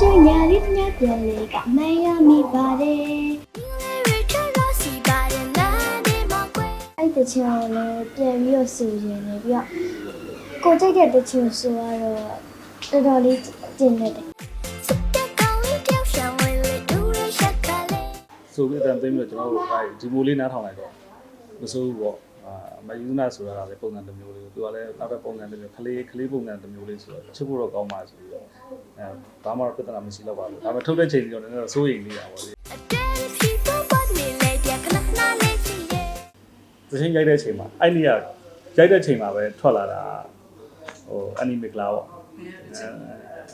ကျညာလေးတညာပြန်လေကမရမိပါတယ်အဲ့တချင်ကိုလည်းပြန်ပြီးတော့ဆိုရင်လည်းပြီးတော့ကိုကြိုက်တဲ့တချင်ဆိုတော့တော်တော်လေးကျင်နေတယ်ဆိုပြီးအတန်သိမ်းပြီးတော့ကျွန်တော်တို့အဲဒီမိုးလေးနားထောင်လိုက်တော့မစိုးဘူးပေါ့အာ မယူနာဆိုတာကလည်းပုံစံတစ်မျိုးလေးသူကလည်းနောက်တဲ့ပုံစံတစ်မျိုးခလေးခလေးပုံစံတစ်မျိုးလေးဆိုတော့ချစ်ဖို့တော့ကောင်းပါဆိုပြီးတော့အဲဘာမှတော့ပြဿနာမရှိတော့ပါဘူးဒါပေမဲ့ထုတ်တဲ့ချိန်ကြီးတော့နည်းနည်းတော့စိုးရိမ်နေတာပေါ့လေသချင်းရိုက်တဲ့ချိန်မှာအဲ့ဒီကရိုက်တဲ့ချိန်မှာပဲထွက်လာတာဟိုအနီမီကလာပေါ့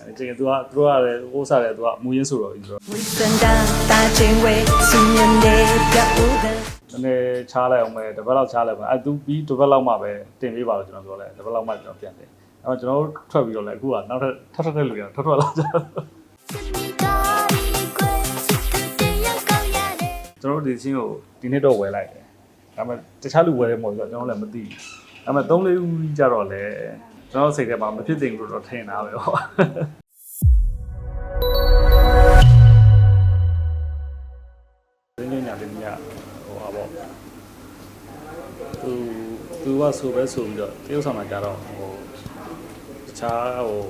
အဲကျင်သူကသူကလည်းဟိုးစားတယ်သူကမူရင်းဆိုတော့ဒီဆိုတော့ နည်းချားလိုက်အောင်ပဲတစ်ပတ်လောက်ချားလိုက်အောင်အဲသူပြီးတစ်ပတ်လောက်မှပဲတင်ပေးပါလို့ကျွန်တော်ပြောလိုက်တစ်ပတ်လောက်မှကျွန်တော်ပြန်တယ်အဲတော့ကျွန်တော်တို့ထွက်ပြီးတော့လည်းအခုကနောက်ထပ်ထပ်ထပ်တဲ့လူတွေထွက်ထွက်လာကြတယ်ကျွန်တော်တို့ဒီချင်းကိုဒီနေ့တော့ဝယ်လိုက်တယ်ဒါပေမဲ့တခြားလူဝယ်တယ်မဟုတ်ဘူးကျွန်တော်လည်းမသိဘူးဒါပေမဲ့၃-၄ဦးကြတော့လည်းကျွန်တော်စိတ်ထဲမှာမဖြစ်သင့်ဘူးလို့တော့ထင်တာပဲဟော သူသူကဆိုပဲဆိုပြီးတော့တရုတ်ဆောင်မှာကြတော့ဟိုတခြားဟို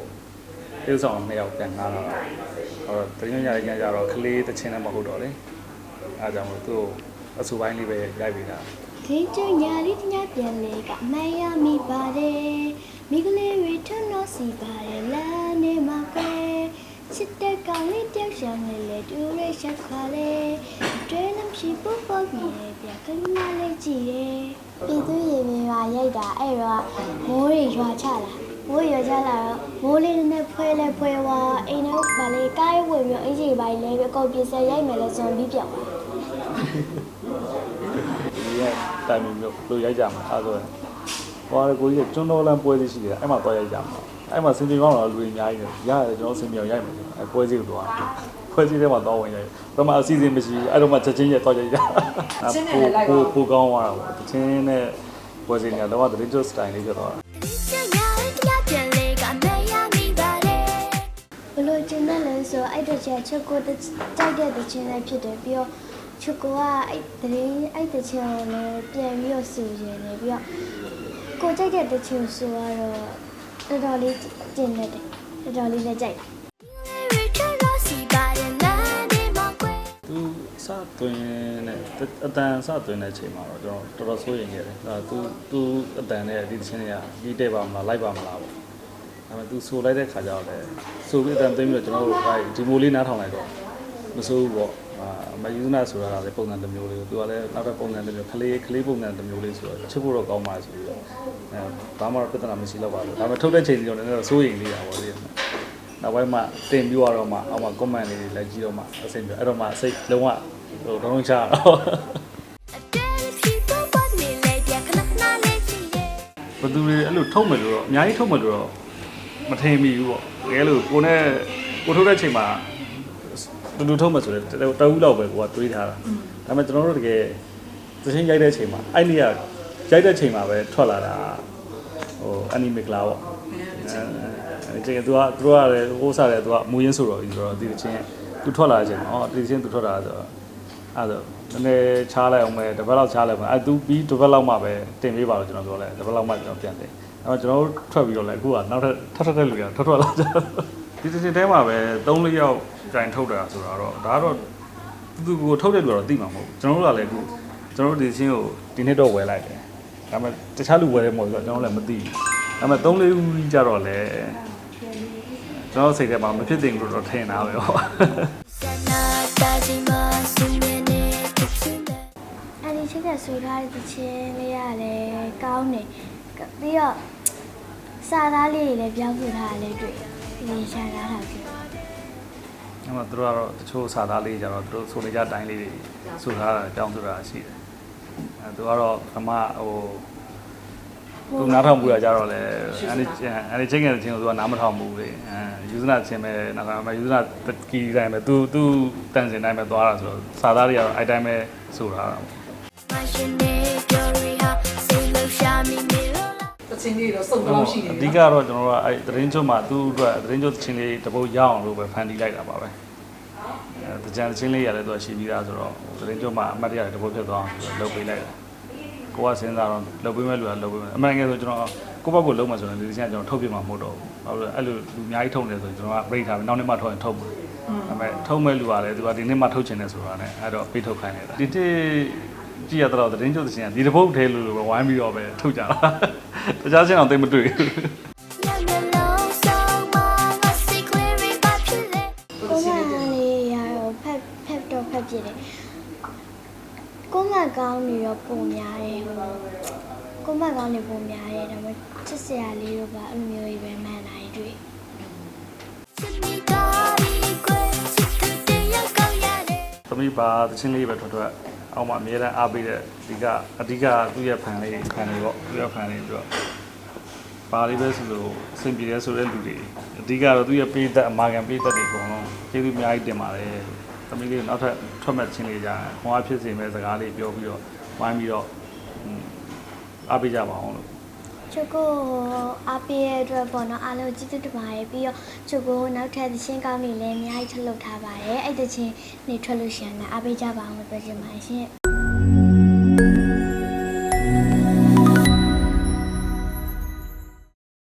တရုတ်ဆောင်နှစ်ယောက်ပြန်လာတာဟိုတရင်းညညာလေးညကြတော့ကလေးတစ်ချင်းလည်းမဟုတ်တော့လေအဲဒါကြောင့်မို့သူ့အဆူပိုင်းလေးပဲရိုက်ပေးတာခင်းကျညာလေးတညာပြန်လေကမရမိပါတယ်မိကလေးတွေထွန်းတော့စီပါတယ်လမ်းနေမှာကွယ်ချစ်တဲ့ကောင်လေးတယောက်ဆောင်လေးလေတူရဲချက်ခါလေးအ တွဲနှမရှိပုတ်ပုတ်ပြီးလေပြကလေးမလေးကြည့်တယ်ပြည်သူရေမြေပါရိုက်တာအဲ့တော့မိုးတွေရွာချလာမိုးရွာချလာတော့မိုးလေးနဲ့ဖွဲလဲဖွဲသွားအိမ်ထဲမှာလေကားဝင်ပြီးအင်ကြီးပိုင်းလဲအကုန်ပြဆက်ရိုက်မယ်လဲဇွန်ပြီးပြောက်သွားဒီကတိုင်မီမျိုးလို့ရိုက်ကြမှာအဲဆိုရင်ဟိုကကိုကြီးကကျွန်းတော်လမ်းပွဲစီရှိတယ်အဲ့မှာတော့ရိုက်ကြမှာအဲ့မှာစင်ပြေကောင်းတော့လူတွေအများကြီးတယ်ရတယ်ကျွန်တော်စင်ပြေအောင်ရိုက်မယ်အဲ့ပွဲစီကိုတော့ ပွဲစီထဲမှာတော့ဝင်ရိုက်ပထမအစီအစဉ်မရှိဘူးအဲ့တော့မှချက်ချင်းရက်တော့ရိုက်ကြပိုပိုပိုကောင်းသွားတာပေါ့တချင်းနဲ့ပွဲစီကတော့တရင်ကျွတ်စတိုင်လေးဖြစ်သွားတာဘလို့ကျင်းတယ်လဲဆိုအဲ့တချက်ချက်ကိုကြိုက်တဲ့တခြင်းလည်းဖြစ်တယ်ပြီးတော့ချက်ကိုကအဲ့တရင်အဲ့တခြင်းကိုလည်းပြန်ပြီးတော့ဆိုရင်လည်းပြီးတော့ကိုကြိုက်တဲ့တခြင်းဆိုတော့တော်တော်လေးကျင်းနေတယ်တော်တော်လေးလည်းကြိုက်တယ် သွင်းတဲ့အတန်စသွင်းတဲ့အချိန်မှာတော့ကျွန်တော်တော်တော်စိုးရိမ်ခဲ့တယ်အဲသူသူအတန်နဲ့ဒီတချင်းတွေကပြီးတဲ့ပါမလားလိုက်ပါမလားပေါ့ဒါပေမဲ့သူဆိုလိုက်တဲ့ခါကျတော့လေဆိုပြီးအတန်သိမ်းပြီးတော့ကျွန်တော်တို့ဒီမိုးလေးနားထောင်လိုက်တော့မစိုးဘူးပေါ့အာမယူနာဆိုတာကလည်းပုံစံတစ်မျိုးလေးသူကလည်းနောက်တဲ့ပုံစံတစ်မျိုးခလေးခလေးပုံစံတစ်မျိုးလေးဆိုတော့ချစ်ဖို့တော့ကောင်းပါဆိုပြီးတော့အဲဘာမှတော့ပြဿနာမရှိတော့ပါဘူးဒါပေမဲ့ထုတ်တဲ့ချိန်ကြီးတော့လည်းနည်းနည်းစိုးရိမ်နေတာပေါ့လေနောက်ပိုင်းမှတင်ပြီးတော့မှအောက်မှာ comment လေးတွေလည်းကြည့်တော့မှအဆင်ပြေအဲ့တော့မှစိတ်လုံးဝ ဟိုတော့ချတော့ဘသူတွေအဲ့လိုထုတ်မယ်လို့တော့အများကြီးထုတ်မယ်လို့တော့မထင်မိဘူးပေါ့တကယ်လို့ကိုနဲ့ကိုထုတ်တဲ့ချိန်မှာတူတူထုတ်မယ်ဆိုတော့တအူးလောက်ပဲကိုကတွေးထားတာဒါပေမဲ့ကျွန်တော်တို့တကယ်သချင်းရိုက်တဲ့ချိန်မှာအဲ့ဒီကရိုက်တဲ့ချိန်မှာပဲထွက်လာတာဟိုအနီမီကလာပေါ့အဲကျင်သူကသူကလည်းဟိုးစားတယ်သူကမူရင်းဆိုတော့ဒီဆိုတော့ဒီတချင်းသူထွက်လာတဲ့ချိန်မှာအော်ဒီတချင်းသူထွက်လာဆိုတော့ အဲ့ဒါနည်းနည်းချားလိုက်အောင်ပဲတစ်ပတ်လောက်ချားလိုက်ပါအဲသူပြီးတစ်ပတ်လောက်မှပဲတင်ပေးပါလို့ကျွန်တော်ပြောလိုက်တစ်ပတ်လောက်မှကျွန်တော်ပြန်တယ်အဲတော့ကျွန်တော်တို့ထွက်ပြီးတော့လည်းအခုကနောက်ထပ်ထပ်ထပ်တဲ့လူရထွက်ထွက်လာကြဒီတစ်ချိန်ထဲမှာပဲ3 4ယောက်ကြိုင်ထုတ်တာဆိုတော့ဒါကတော့သူကိုထုတ်တဲ့လူကတော့သိမှာမဟုတ်ဘူးကျွန်တော်တို့ကလည်းအခုကျွန်တော်တို့ဒီချင်းကိုဒီနေ့တော့ဝယ်လိုက်တယ်ဒါပေမဲ့တခြားလူဝယ်တယ်မဟုတ်ဘူးကျွန်တော်လည်းမသိဘူးဒါပေမဲ့3 4ဦးကြတော့လေကျွန်တော်စိတ်ထဲမှာမဖြစ်တင်ဘူးလို့တော့ထင်တာပဲဟော ဆိုထားတဲ့တခြင်းလေးရတယ်ကောင်းတယ်ပြီးတော့စာသားလေးတွေလည်းပြောင်းပြထားတာလည်းတွေ့တယ်ဒီရှာလာတာဖြစ်အဲ့မှာသူတို့ကတော့တချို့စာသားလေးကြတော့သူတို့ဆိုနေကြတိုင်းလေးတွေဆိုထားတာအကြောင်းဆိုတာရှိတယ်အဲသူကတော့ဓမ္မဟိုသူနားထောင်မှုရကြတော့လေအဲ့ဒီအဲ့ဒီချင်းငယ်ချင်းကိုသူကနားမထောင်ဘူးလေအဲယူဇနာချင်းပဲနားထောင်မှာယူဇနာကီတိုင်းပဲသူသူတန်စင်တိုင်းပဲသွားတာဆိုတော့စာသားတွေကတော့အဲ့တိုင်းပဲဆိုထားတာပေါ့ တချင်းလေးတော့စုံတော့ရှိနေအပြီဓိကတော့ကျွန်တော်တို့ကအဲသတင်းကျွတ်မှာသူ့အတွက်သတင်းကျွတ်ချင်းလေးတစ်ပုတ်ရအောင်လို့ပဲဖန်တီးလိုက်တာပါပဲအဲတကြံချင်းလေးရတယ်သူကရှိပြီးသားဆိုတော့သတင်းကျွတ်မှာအမှတ်တရတစ်ပုတ်ဖြစ်သွားအောင်လုပ်ပေးလိုက်တာကိုကစဉ်းစားတော့လုပ်ပေးမဲ့လူကလုပ်ပေးမယ်အမှန်တကယ်ဆိုကျွန်တော်ကိုယ့်ဘက်ကိုလုံးမှဆိုရင်ဒီချင်းကျွန်တော်ထုတ်ပြမှာမဟုတ်တော့ဘူးဘာလို့လဲအဲ့လိုလူအများကြီးထုတ်နေဆိုရင်ကျွန်တော်က break ထားပြီးနောက်နေ့မှထုတ်ရင်ထုတ်မှာဒါပေမဲ့ထုတ်မဲ့လူကလည်းသူကဒီနေ့မှထုတ်ချင်တယ်ဆိုတာ ਨੇ အဲ့တော့ပေးထုတ်ခိုင်းလိုက်တာဒီတစ် ကြည့်ရတော့သတင်းကျွတ်ချင်းကဒီတစ်ပုတ်ထဲလို့ပဲဝိုင်းပြီးတော့ပဲထုတ်ကြတာတခြားချင်းအောင်သိမတွေ့ဘူးညမျက်လုံးဆောင်မှာငါစိတ်ကလေးတွေပါဖြစ်လေကိုကိုချင်းမလေးလေးရတော့ဖက်ဖက်တော့ဖက်ပြစ်တယ်ကိုမကောင်းနေတော့ပုံများတယ်ဟိုကိုမကောင်းနေပုံများတယ်ဒါပေမဲ့ချစ်စရာလေးတော့ပါအဲ့လိုမျိုးကြီးပဲမှန်တာကြီးတွေ့ချစ်မိတာဒီကွယ်ချစ်တဲ့ရောက်ကောင်းရတယ်သမီးပါတချင်းလေးပဲထွက်ထွက် အောက်မှာအများအားအားပေးတဲ့အဓိကအဓိကသူ့ရဲ့ဖန်လေးဖန်လေးပေါ့သူ့ရဲ့ဖန်လေးပြီးတော့ပါလေးပဲဆိုလို့အဆင်ပြေတယ်ဆိုတဲ့လူတွေအဓိကတော့သူ့ရဲ့ပေးသက်အမာခံပေးသက်တွေအကုန်လုံးကျေးဇူးအများကြီးတင်ပါတယ်သမီးလေးကိုနောက်ထပ်ထွက်မဲ့ချင်းလေးကြတယ်ဟောအဖြစ်စီမဲ့စကားလေးပြောပြီးတော့ဝိုင်းပြီးတော့ဟွန်းအားပေးကြပါအောင်လို့ ချိုကိုအားပေးရတဲ့အတွက်ပေါ့နော်အားလုံးကျေးဇူးတင်ပါတယ်ပြီးတော့ချိုကိုနောက်ထပ်သချင်းကောင်းတွေလည်းအများကြီးထုတ်လုပ်ထားပါတယ်အဲ့သချင်းနေထွက်လို့ရှိရင်လည်းအားပေးကြပါအောင်လို့ပြောချင်ပါတယ်ရှင်